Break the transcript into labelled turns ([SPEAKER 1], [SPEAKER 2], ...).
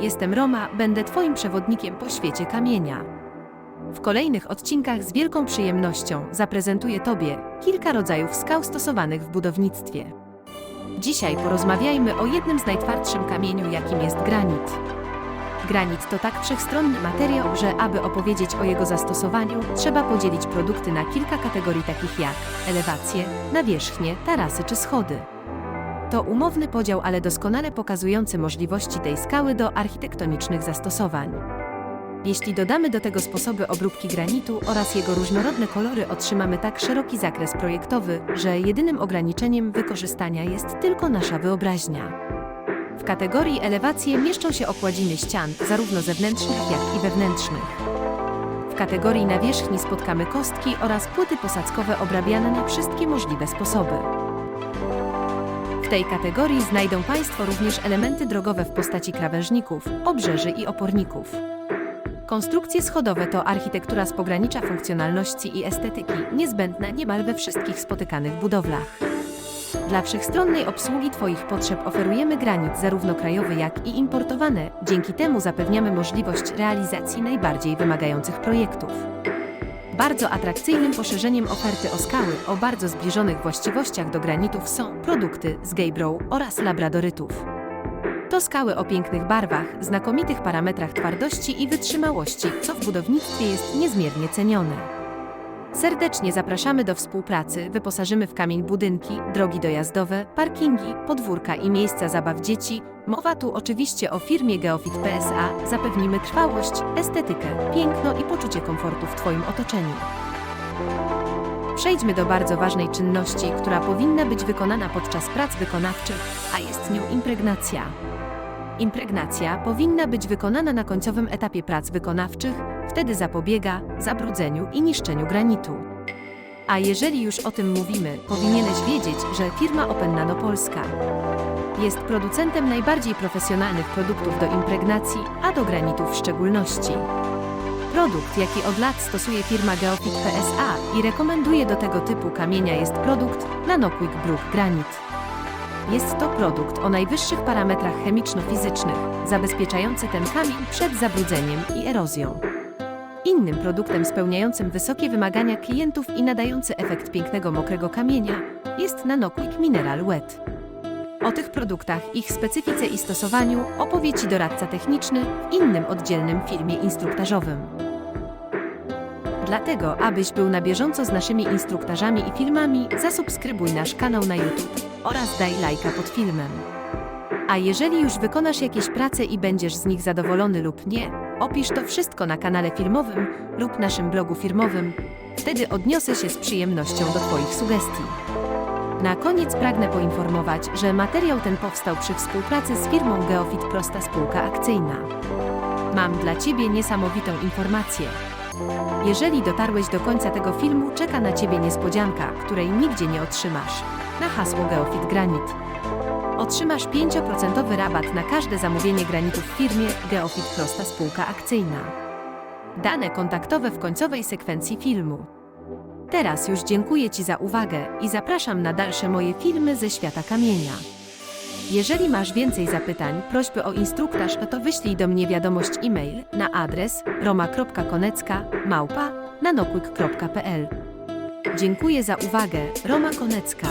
[SPEAKER 1] jestem Roma, będę Twoim przewodnikiem po świecie kamienia. W kolejnych odcinkach z wielką przyjemnością zaprezentuję Tobie kilka rodzajów skał stosowanych w budownictwie. Dzisiaj porozmawiajmy o jednym z najtwardszym kamieniu, jakim jest granit. Granit to tak wszechstronny materiał, że aby opowiedzieć o jego zastosowaniu, trzeba podzielić produkty na kilka kategorii takich jak elewacje, nawierzchnie, tarasy czy schody. To umowny podział, ale doskonale pokazujący możliwości tej skały do architektonicznych zastosowań. Jeśli dodamy do tego sposoby obróbki granitu oraz jego różnorodne kolory, otrzymamy tak szeroki zakres projektowy, że jedynym ograniczeniem wykorzystania jest tylko nasza wyobraźnia. W kategorii elewacje mieszczą się okładziny ścian, zarówno zewnętrznych, jak i wewnętrznych. W kategorii nawierzchni spotkamy kostki oraz płyty posadzkowe obrabiane na wszystkie możliwe sposoby. W tej kategorii znajdą Państwo również elementy drogowe w postaci krawężników, obrzeży i oporników. Konstrukcje schodowe to architektura z pogranicza funkcjonalności i estetyki, niezbędna niemal we wszystkich spotykanych budowlach. Dla wszechstronnej obsługi Twoich potrzeb oferujemy granit zarówno krajowy, jak i importowane. Dzięki temu zapewniamy możliwość realizacji najbardziej wymagających projektów. Bardzo atrakcyjnym poszerzeniem oferty o skały o bardzo zbliżonych właściwościach do granitów są produkty z Gaybrow oraz labradorytów. To skały o pięknych barwach, znakomitych parametrach twardości i wytrzymałości, co w budownictwie jest niezmiernie cenione. Serdecznie zapraszamy do współpracy. Wyposażymy w kamień budynki, drogi dojazdowe, parkingi, podwórka i miejsca zabaw dzieci. Mowa tu oczywiście o firmie Geofit PSA. Zapewnimy trwałość, estetykę, piękno i poczucie komfortu w Twoim otoczeniu. Przejdźmy do bardzo ważnej czynności, która powinna być wykonana podczas prac wykonawczych, a jest nią impregnacja. Impregnacja powinna być wykonana na końcowym etapie prac wykonawczych, wtedy zapobiega zabrudzeniu i niszczeniu granitu. A jeżeli już o tym mówimy, powinieneś wiedzieć, że firma Open Nano Polska jest producentem najbardziej profesjonalnych produktów do impregnacji, a do granitów w szczególności. Produkt, jaki od lat stosuje firma Geofit PSA i rekomenduje do tego typu kamienia jest produkt NanoQuick Brook Granit. Jest to produkt o najwyższych parametrach chemiczno-fizycznych, zabezpieczający ten kamień przed zabrudzeniem i erozją. Innym produktem spełniającym wysokie wymagania klientów i nadający efekt pięknego mokrego kamienia jest NanoQuick Mineral Wet. O tych produktach, ich specyfice i stosowaniu opowie Ci doradca techniczny w innym oddzielnym filmie instruktażowym. Dlatego, abyś był na bieżąco z naszymi instruktażami i filmami, zasubskrybuj nasz kanał na YouTube oraz daj lajka pod filmem. A jeżeli już wykonasz jakieś prace i będziesz z nich zadowolony lub nie, opisz to wszystko na kanale filmowym lub naszym blogu firmowym. Wtedy odniosę się z przyjemnością do Twoich sugestii. Na koniec pragnę poinformować, że materiał ten powstał przy współpracy z firmą Geofit Prosta Spółka Akcyjna. Mam dla Ciebie niesamowitą informację. Jeżeli dotarłeś do końca tego filmu, czeka na Ciebie niespodzianka, której nigdzie nie otrzymasz. Na hasło Geofit Granit. Otrzymasz 5% rabat na każde zamówienie granitu w firmie Geofit Prosta Spółka Akcyjna. Dane kontaktowe w końcowej sekwencji filmu. Teraz już dziękuję Ci za uwagę i zapraszam na dalsze moje filmy ze świata kamienia. Jeżeli masz więcej zapytań, prośby o instruktaż, to wyślij do mnie wiadomość e-mail na adres roma.konecka małpa. Dziękuję za uwagę, Roma Konecka.